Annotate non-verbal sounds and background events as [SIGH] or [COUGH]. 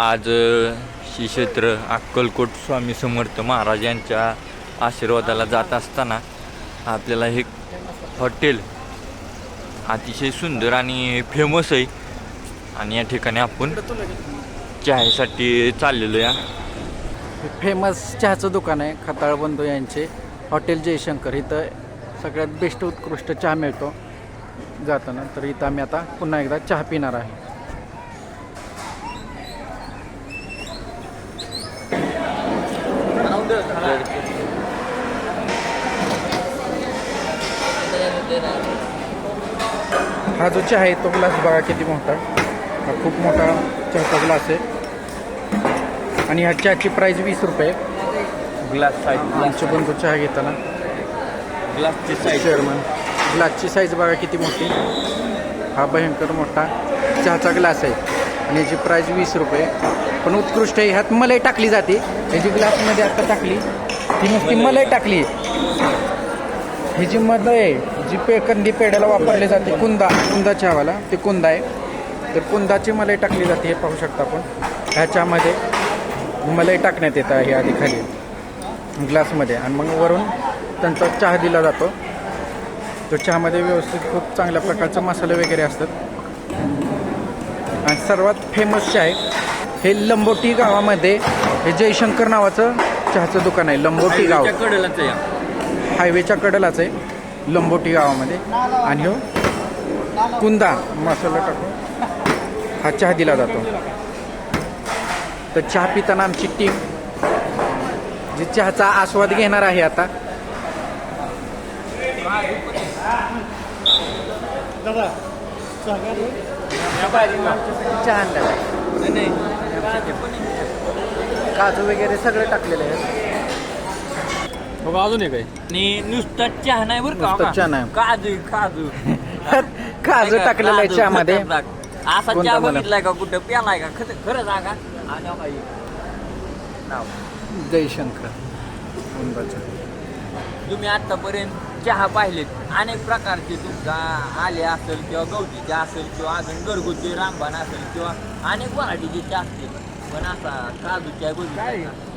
आज श्री क्षेत्र अक्कलकोट स्वामी समर्थ महाराज यांच्या आशीर्वादाला जात असताना आपल्याला हे हॉटेल अतिशय सुंदर आणि फेमस आहे. आणि या ठिकाणी आपण चहासाठी चाललेलो या. फेमस चहाचं दुकान आहे खताळ बंधू यांचे. हॉटेल जयशंकर इथं सगळ्यात बेस्ट उत्कृष्ट चहा मिळतो जाताना. तर इथं आम्ही आता पुन्हा एकदा चहा पिणार आहे. हा जो चहा आहे तो ग्लास बघा किती मोठा. हा खूप मोठा चहाचा ग्लास आहे. आणि ह्या चहाची प्राईस वीस रुपये. ग्लास आमचे बंधू चहा घेताना. ग्लासची चेअरमन ग्लासची साईज बघा किती मोठी. हा भयंकर मोठा चहाचा ग्लास आहे. आणि याची प्राईस वीस रुपये. पण उत्कृष्ट आहे. ह्यात मलाई टाकली जाते. ह्याची ग्लासमध्ये आता टाकली. ती नुसती मलाई. टाकली. ही जी मध आहे जी पे कंदी पेड्याला वापरली जाते कुंदा कुंदा चहावाला ते कुंदा आहे. तर कुंदाची मलाई टाकली जाते हे पाहू शकता आपण. ह्याच्यामध्ये मलाई टाकण्यात येतं हे आधी खाली. ग्लासमध्ये आणि मग वरून त्यांचा चहा दिला जातो. तो चहामध्ये व्यवस्थित खूप चांगल्या प्रकारचे मसाले वगैरे असतात. आणि सर्वात फेमस चहा आहे हे लंबोटी गावामध्ये हे जयशंकर नावाचं चहाचं दुकान आहे. लंबोटी गाव. हायवेच्या कडेलाच आहे लंबोटी गावामध्ये. आणि हो कुंदा मसाला टाकून हा चहा दिला जातो. तर चहा पिताना आमची टीम जी चहाचा आस्वाद घेणार आहे आता चहा काजू वगैरे सगळं टाकलेलं आहे बघा अजून एक आहे आणि नुसता चहा नाही बरं का नुसता चहा नाही. काजू काजू [LAUGHS] काजू टाकलेलं आहे काजू, चहामध्ये खतरनाक. असा कोणता चहा मला? बघितलाय का कुठं प्यालाय का खरं खरं सांगा आणि हा बाई. नाव. जयशंकर. तुम्ही आतापर्यंत चहा पाहिलेत. अनेक प्रकारचे तुमचा आले असेल किंवा गवतीचे असेल किंवा अजून घरगुती रामबाण असेल किंवा अनेक व्हरायटीचे चहा असतील. पण असा काजूच्या बघितला